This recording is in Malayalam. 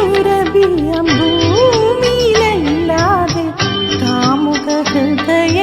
സുരഭിയം ഭൂമിയിലല്ലാതെ കാമുക ഹൃദയ